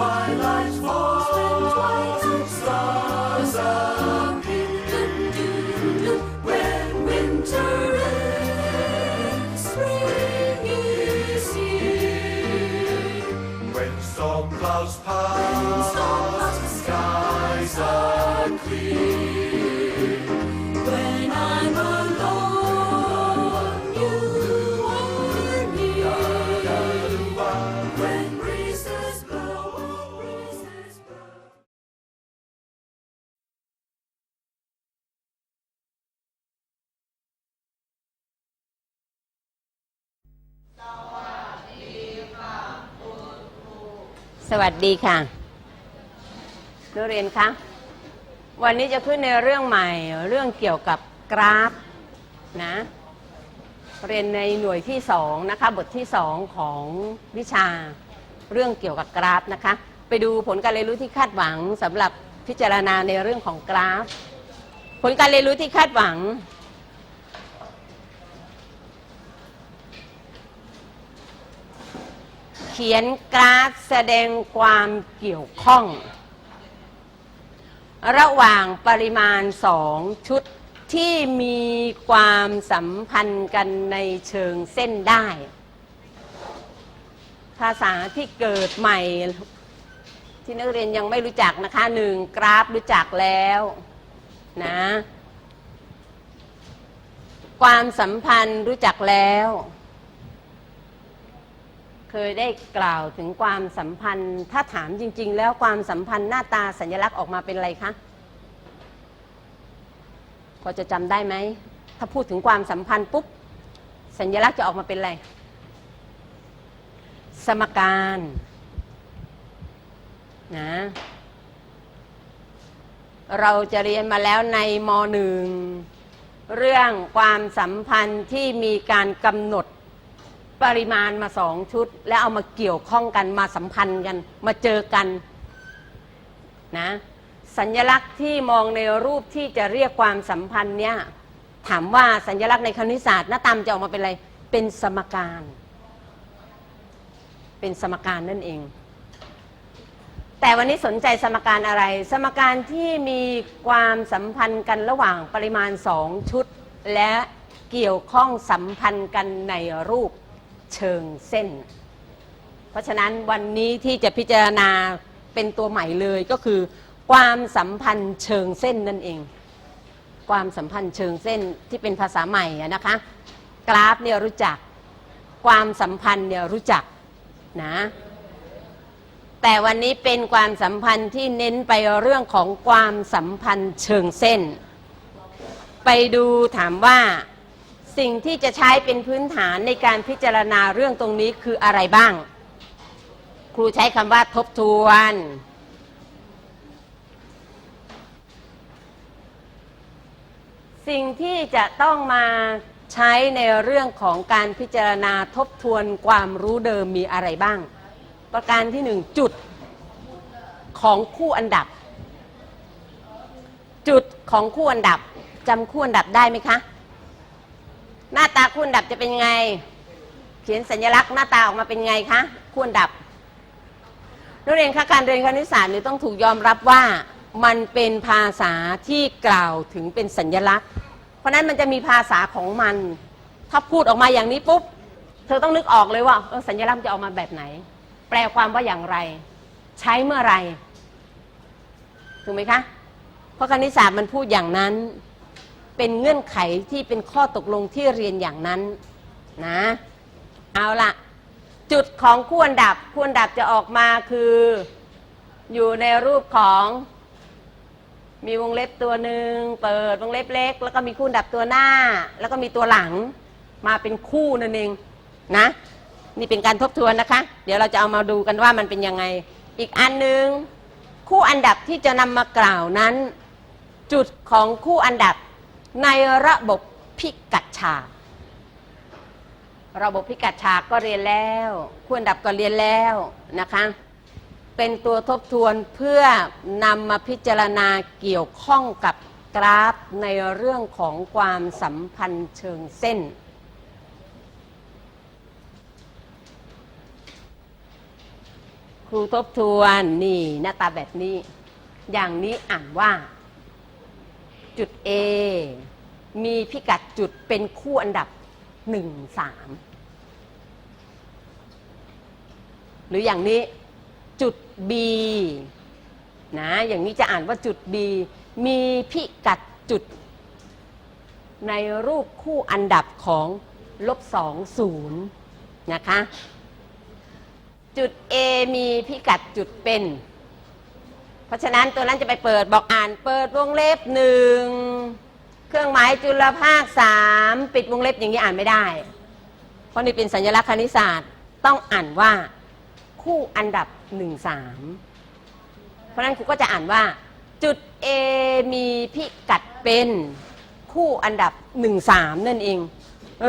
twilight สวัสดีค่ะนักเรียนคะ วันนี้จะขึ้นในเรื่องใหม่เรื่องเกี่ยวกับกราฟนะ เรียนในหน่วยที่สองนะคะ บทที่สองของวิชาเรื่องเกี่ยวกับกราฟนะคะ ไปดูผลการเรียนรู้ที่คาดหวังสำหรับพิจารณาในเรื่องของกราฟ ผลการเรียนรู้ที่คาดหวัง เขียนกราฟแสดงความเกี่ยวข้อง ระหว่างปริมาณสองชุดที่มีความสัมพันธ์กันในเชิงเส้นได้ ภาษาที่เกิดใหม่ ที่นักเรียนยังไม่รู้จักนะคะหนึ่งกราฟรู้จักแล้วนะความสัมพันธ์รู้จักแล้ว เคยได้กล่าวถึงความสัมพันธ์ ถ้าถามจริง ๆ แล้วความสัมพันธ์หน้าตาสัญลักษณ์ออกมาเป็นอะไรคะพอจะจำได้ไหม ถ้าพูดถึงความสัมพันธ์ปุ๊บ สัญลักษณ์จะออกมาเป็นอะไร สมการนะเราจะเรียนมาแล้วในมหนึ่งเรื่องความสัมพันธ์ที่มีการกำหนด ปริมาณมาสองชุด แล้วเอามาเกี่ยวข้องกันมาสัมพันธ์กัน มาเจอกันนะสัญลักษณ์ที่มองในรูปที่จะเรียกความสัมพันธ์เนี่ยถามว่าสัญลักษณ์ในคณิตศาสตร์หน้าตามจะออกมาเป็นอะไร เป็นสมการ เป็นสมการนั่นเอง แต่วันนี้สนใจสมการอะไร สมการที่มีความสัมพันธ์กันระหว่างปริมาณสองชุด และเกี่ยวข้องสัมพันธ์กันในรูป เชิงเส้น เพราะฉะนั้นวันนี้ที่จะพิจารณาเป็นตัวใหม่เลยก็คือ ความสัมพันธ์เชิงเส้นนั่นเอง ความสัมพันธ์เชิงเส้นที่เป็นภาษาใหม่นะคะ กราฟเนี่ยรู้จัก ความสัมพันธ์เนี่ยรู้จักนะแต่วันนี้เป็นความสัมพันธ์ที่เน้นไปเรื่องของความสัมพันธ์เชิงเส้น ไปดูถามว่า สิ่งที่จะใช้เป็นพื้นฐานในการพิจารณาเรื่องตรงนี้คืออะไรบ้าง ครูใช้คำว่าทบทวน สิ่งที่จะต้องมาใช้ในเรื่องของการพิจารณาทบทวนความรู้เดิมมีอะไรบ้าง ประการที่หนึ่งจุดของคู่อันดับ จุดของคู่อันดับจำคู่อันดับได้ไหมคะ หน้าตาคู่อันดับจะเป็นไง เขียนสัญลักษณ์หน้าตาออกมาเป็นไงคะคู่อันดับ นักเรียนคะการเรียนคณิตศาสตร์นี่ต้องถูกยอมรับว่ามันเป็นภาษาที่กล่าวถึงเป็นสัญลักษณ์ เพราะฉะนั้นมันจะมีภาษาของมัน ถ้าพูดออกมาอย่างนี้ปุ๊บ เธอต้องนึกออกเลยว่าสัญลักษณ์จะออกมาแบบไหน แปลความว่าอย่างไร ใช้เมื่อไหรถูกไหมคะ เพราะคณิตศาสตร์มันพูดอย่างนั้น เป็นเงื่อนไขที่เป็นข้อตกลงที่เรียนอย่างนั้นนะเอาละจุดของคู่อันดับคู่อันดับจะออกมาคือ อยู่ในรูปของมีวงเล็บตัวหนึ่งเปิดวงเล็บเล็ก แล้วก็มีคู่อันดับตัวหน้า แล้วก็มีตัวหลังมาเป็นคู่นั่นเองนะนี่เป็นการทบทวนนะคะ เดี๋ยวเราจะเอามาดูกันว่ามันเป็นยังไง อีกอันหนึ่งคู่อันดับที่จะนำมากล่าวนั้น จุดของคู่อันดับ ในระบบพิกัดฉาก ระบบพิกัดฉากก็เรียนแล้วคู่อันดับก็เรียนแล้วนะคะ เป็นตัวทบทวนเพื่อนำมาพิจารณาเกี่ยวข้องกับกราฟในเรื่องของความสัมพันธ์เชิงเส้น ครูทบทวนนี่หน้าตาแบบนี้ อย่างนี้อ่านว่า จุด A มีพิกัดจุดเป็นคู่อันดับ 1 3 หรืออย่างนี้จุด B นะ อย่างนี้จะอ่านว่าจุด B มีพิกัดจุด ในรูปคู่อันดับของลบ2 0นะคะ จุด A มีพิกัดจุดเป็น เพราะฉะนั้นตัวนั้นจะไปเปิดบอกอ่านเปิดวงเล็บหนึ่งเครื่องหมายจุลภาคสามปิดวงเล็บอย่างนี้อ่านไม่ได้ เพราะนี่เป็นสัญลักษณ์คณิตศาสตร์ต้องอ่านว่าคู่อันดับหนึ่งสามเพราะฉะนั้นครูก็จะอ่านว่า จุด A มีพิกัดเป็นคู่อันดับหนึ่งสามนั่นเอง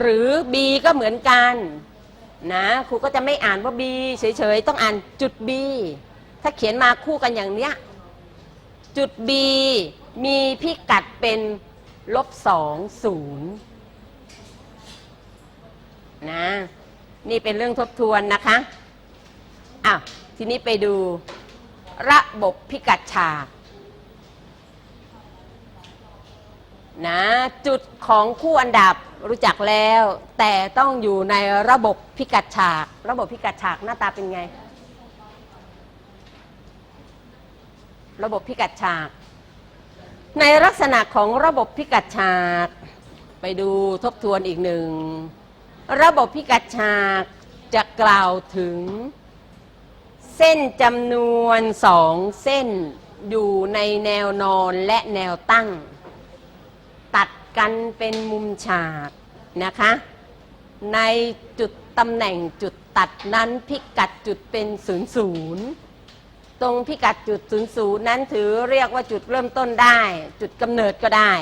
หรือ B ก็เหมือนกันนะครูก็จะไม่อ่านว่า B เฉยๆ ต้องอ่านจุด B ถ้าเขียนมาคู่กันอย่างเนี้ย จุด B มีพิกัดเป็นลบสองศูนย์นะ นี่เป็นเรื่องทบทวนนะคะอ้าวทีนี้ไปดูระบบพิกัดฉากนะจุดของคู่อันดับรู้จักแล้ว แต่ต้องอยู่ในระบบพิกัดฉาก ระบบพิกัดฉากหน้าตาเป็นไง ระบบพิกัดฉาก ในลักษณะของระบบพิกัดฉาก ไปดูทบทวนอีกหนึ่ง ระบบพิกัดฉากจะกล่าวถึง เส้นจำนวนสองเส้นอยู่ในแนวนอนและแนวตั้ง ตัดกันเป็นมุมฉากนะคะ ในจุดตำแหน่งจุดตัดนั้นพิกัดจุดเป็นศูนย์ศูนย์ ตรงพิกัดจุดศูนย์ศูนย์นั้นถือเรียกว่าจุดเริ่มต้นได้ จุดกำเนิดก็ได้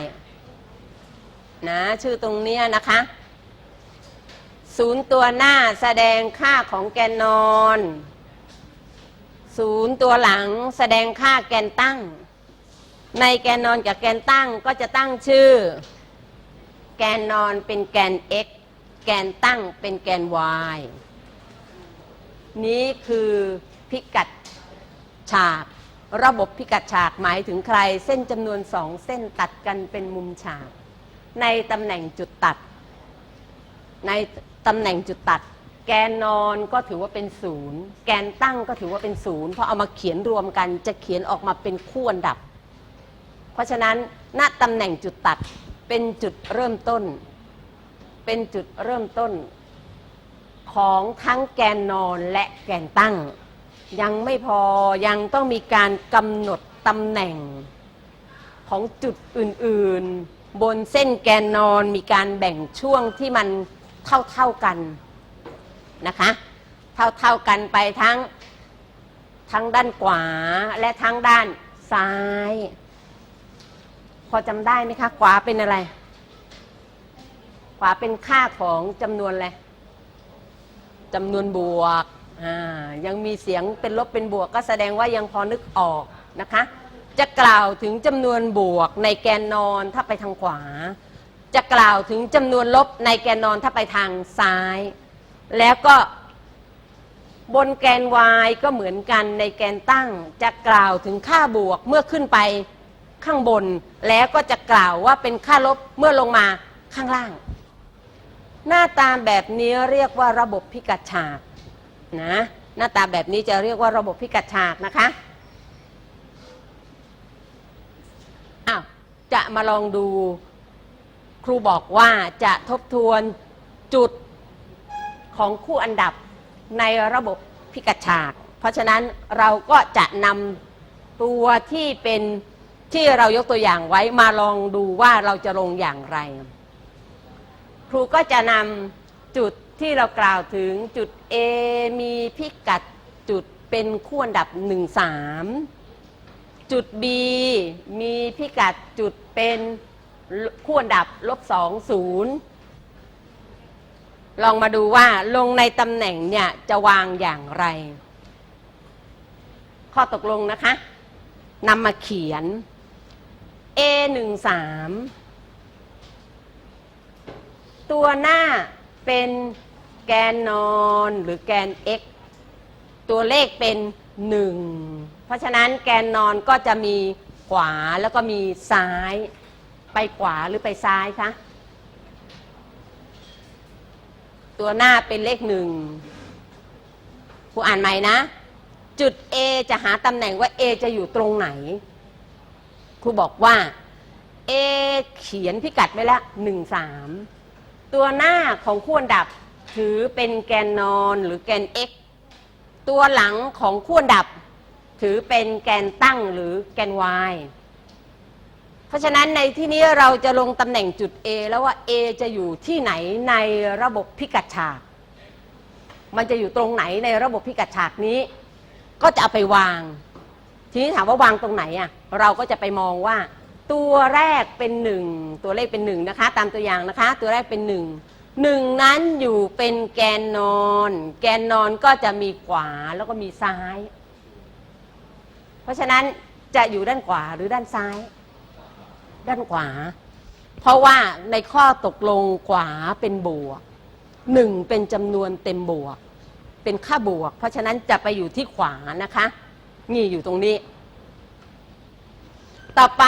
นะชื่อตรงนี้นะคะศูนย์ตัวหน้าแสดงค่าของแกนนอนศูนย์ตัวหลังแสดงค่าแกนตั้ง ในแกนนอนกับแกนตั้งก็จะตั้งชื่อ แกนนอนเป็นแกน x แกนตั้งเป็นแกน y นี้คือพิกัด ฉาก ระบบพิกัดฉากหมายถึงใคร เส้นจำนวนสองเส้นตัดกันเป็นมุมฉาก ในตำแหน่งจุดตัด ในตำแหน่งจุดตัด แกนนอนก็ถือว่าเป็นศูนย์แกนตั้งก็ถือว่าเป็นศูนย์เพราะเอามาเขียนรวมกันจะเขียนออกมาเป็นคู่อันดับ เพราะฉะนั้นณตำแหน่งจุดตัดเป็นจุดเริ่มต้น เป็นจุดเริ่มต้นของทั้งแกนนอนและแกนตั้ง ยังไม่พอยังต้องมีการกำหนดตำแหน่งของจุดอื่นๆ บนเส้นแกนนอนมีการแบ่งช่วงที่มันเท่าๆกันนะคะ เท่าๆกันไปทั้งทั้งด้านขวาและทั้งด้านซ้าย พอจำได้ไหมคะ ขวาเป็นอะไร ขวาเป็นค่าของจำนวนอะไรจำนวนบวก อ่ายังมีเสียงเป็นลบเป็นบวกก็แสดงว่ายังพอนึกออกนะคะ จะกล่าวถึงจำนวนบวกในแกนนอนถ้าไปทางขวา จะกล่าวถึงจำนวนลบในแกนนอนถ้าไปทางซ้าย แล้วก็บนแกน y ก็เหมือนกันในแกนตั้ง จะกล่าวถึงค่าบวกเมื่อขึ้นไปข้างบน แล้วก็จะกล่าวว่าเป็นค่าลบเมื่อลงมาข้างล่าง หน้าตาแบบนี้เรียกว่าระบบพิกัดฉาก นะหน้าตาแบบนี้จะเรียกว่าระบบพิกัดฉากนะคะอ้าวจะมาลองดูครูบอกว่าจะทบทวนจุดของคู่อันดับในระบบพิกัดฉาก เพราะฉะนั้นเราก็จะนำตัวที่เป็นที่เรายกตัวอย่างไว้มาลองดูว่าเราจะลงอย่างไร ครูก็จะนำจุดที่เรากล่าวถึงจุด A มีพิกัดจุดเป็นคู่อันดับ 1 3 จุด B มีพิกัดจุดเป็นคู่อันดับลบ2 0 ลองมาดูว่าลงในตำแหน่งเนี่ยจะวางอย่างไร ข้อตกลงนะคะนำมาเขียน A 1 3 ตัวหน้าเป็น แกนนอนหรือแกน x ตัวเลขเป็นหนึ่งเพราะฉะนั้นแกนนอนก็จะมีขวาแล้วก็มีซ้าย ไปขวาหรือไปซ้ายคะตัวหน้าเป็นเลขหนึ่งครูอ่านใหม่นะ จุด A จะหาตำแหน่งว่า A จะอยู่ตรงไหนครูบอกว่า A เขียนพิกัดไว้แล้วหนึ่งสามตัวหน้าของขั้วดับ ถือเป็นแกนนอนหรือแกน x ตัวหลังของขั้วดับ ถือเป็นแกนตั้งหรือแกน y เพราะฉะนั้นในที่นี้เราจะลงตำแหน่งจุด A แล้วว่า A จะอยู่ที่ไหนในระบบพิกัดฉาก มันจะอยู่ตรงไหนในระบบพิกัดฉากนี้ ก็จะเอาไปวาง ทีนี้ถามว่าวางตรงไหนอะเราก็จะไปมองว่า ตัวแรกเป็นหนึ่งตัวเลขเป็นหนึ่งนะคะ ตามตัวอย่างนะคะ ตัวแรกเป็นหนึ่ง หนึ่งนั้นอยู่เป็นแกนนอน แกนนอนก็จะมีขวาแล้วก็มีซ้าย เพราะฉะนั้นจะอยู่ด้านขวาหรือด้านซ้าย ด้านขวา เพราะว่าในข้อตกลงขวาเป็นบวกหนึ่งเป็นจำนวนเต็มบวก เป็นค่าบวก เพราะฉะนั้นจะไปอยู่ที่ขวานะคะ นี่อยู่ตรงนี้ ต่อไป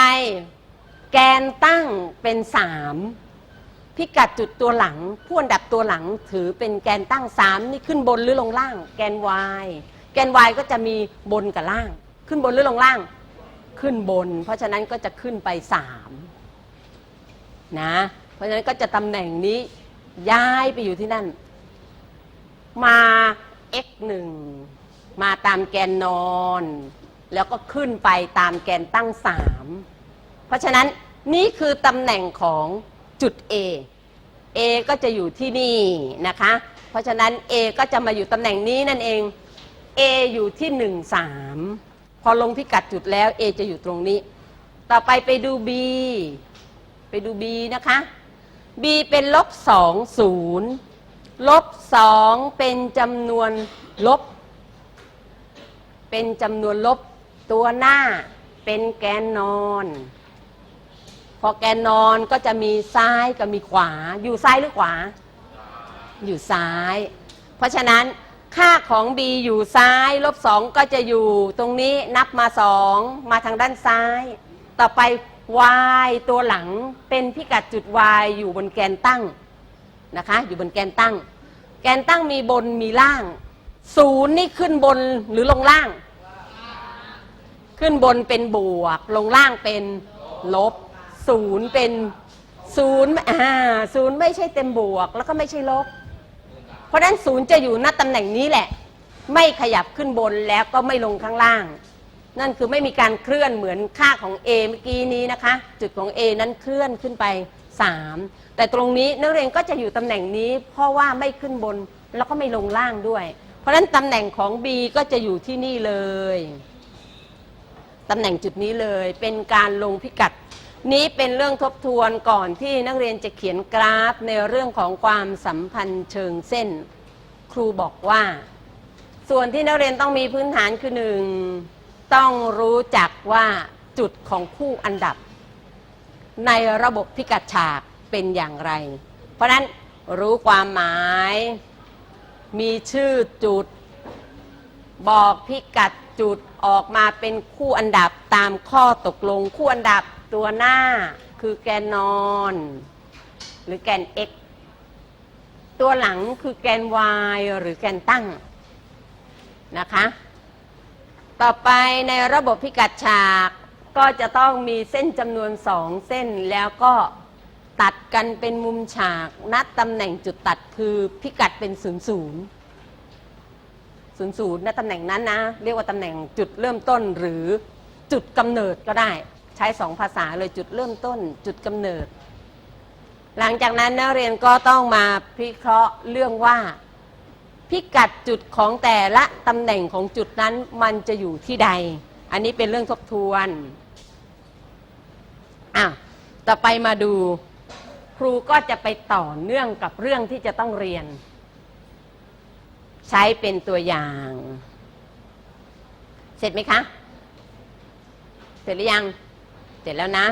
แกนตั้งเป็นสาม พิกัดจุดตัวหลังผู้อันดับตัวหลังถือเป็นแกนตั้งสามนี่ขึ้นบนหรือลงล่าง แกน y แกน y ก็จะมีบนกับล่าง ขึ้นบนหรือลงล่าง ขึ้นบน เพราะฉะนั้นก็จะขึ้นไปสามนะ เพราะฉะนั้นก็จะตำแหน่งนี้ย้ายไปอยู่ที่นั่น มา x หนึ่งมาตามแกนนอน แล้วก็ขึ้นไปตามแกนตั้งสามเพราะฉะนั้นนี่คือตำแหน่งของ จุด A A ก็จะอยู่ที่นี่นะคะ เพราะฉะนั้น A ก็จะมาอยู่ตำแหน่งนี้นั่นเอง A อยู่ที่หนึ่งสามพอลงพิกัดจุดแล้ว A จะอยู่ตรงนี้ ต่อไปไปดู B ไปดู B นะคะ B เป็นลบสองศูนย์ลบสองเป็นจำนวนลบ เป็นจำนวนลบตัวหน้าเป็นแกนนอน พอแกนอนก็จะมีซ้ายกับมีขวา อยู่ซ้ายหรือขวา อยู่ซ้าย เพราะฉะนั้นค่าของ b อยู่ซ้าย ลบสองก็จะอยู่ตรงนี้นับมาสองมาทางด้านซ้าย ต่อไป y ตัวหลังเป็นพิกัดจุด y อยู่บนแกนตั้งนะคะ อยู่บนแกนตั้ง แกนตั้งมีบนมีล่างศูนย์นี่ขึ้นบนหรือลงล่าง ขึ้นบนเป็นบวก ลงล่างเป็นลบ ศูนย์เป็นศูนย์อ่าศูนย์ไม่ใช่เต็มบวกแล้วก็ไม่ใช่ลบ เพราะฉะนั้นศูนย์จะอยู่ณตำแหน่งนี้แหละ ไม่ขยับขึ้นบนแล้วก็ไม่ลงข้างล่าง นั่นคือไม่มีการเคลื่อนเหมือนค่าของ A เมื่อกี้นี้นะคะ จุดของ A นั้นเคลื่อนขึ้นไป 3 แต่ตรงนี้นักเรียนก็จะอยู่ตำแหน่งนี้ เพราะว่าไม่ขึ้นบนแล้วก็ไม่ลงล่างด้วย เพราะฉะนั้นตำแหน่งของ B ก็จะอยู่ที่นี่เลยตำแหน่งจุดนี้เลยเป็นการลงพิกัด นี้เป็นเรื่องทบทวนก่อนที่นักเรียนจะเขียนกราฟในเรื่องของความสัมพันธ์เชิงเส้น ครูบอกว่า ส่วนที่นักเรียนต้องมีพื้นฐานคือหนึ่งต้องรู้จักว่าจุดของคู่อันดับ ในระบบพิกัดฉากเป็นอย่างไร เพราะนั้นรู้ความหมาย มีชื่อจุด บอกพิกัดจุดออกมาเป็นคู่อันดับตามข้อตกลงคู่อันดับ ตัวหน้าคือแกนนอน หรือแกน x ตัวหลังคือแกน y หรือแกนตั้งนะคะ ต่อไปในระบบพิกัดฉากก็จะต้องมีเส้นจำนวนสองเส้นแล้วก็ตัดกันเป็นมุมฉากนัดตำแหน่งจุดตัดคือพิกัดเป็นศูนย์ศูนย์ศูนย์ศูนย์ณตำแหน่งนั้นนะ เรียกว่าตำแหน่งจุดเริ่มต้นหรือจุดกำเนิดก็ได้ ใช้สองภาษาเลยจุดเริ่มต้นจุดกำเนิด หลังจากนั้นนักเรียนก็ต้องมาพิเคราะห์เรื่องว่า พิกัดจุดของแต่ละตำแหน่งของจุดนั้นมันจะอยู่ที่ใด อันนี้เป็นเรื่องทบทวนอะต่อไปมาดูครูก็จะไปต่อเนื่องกับเรื่องที่จะต้องเรียน ใช้เป็นตัวอย่าง เสร็จไหมคะ เสร็จหรือยัง เสร็จแล้วนะ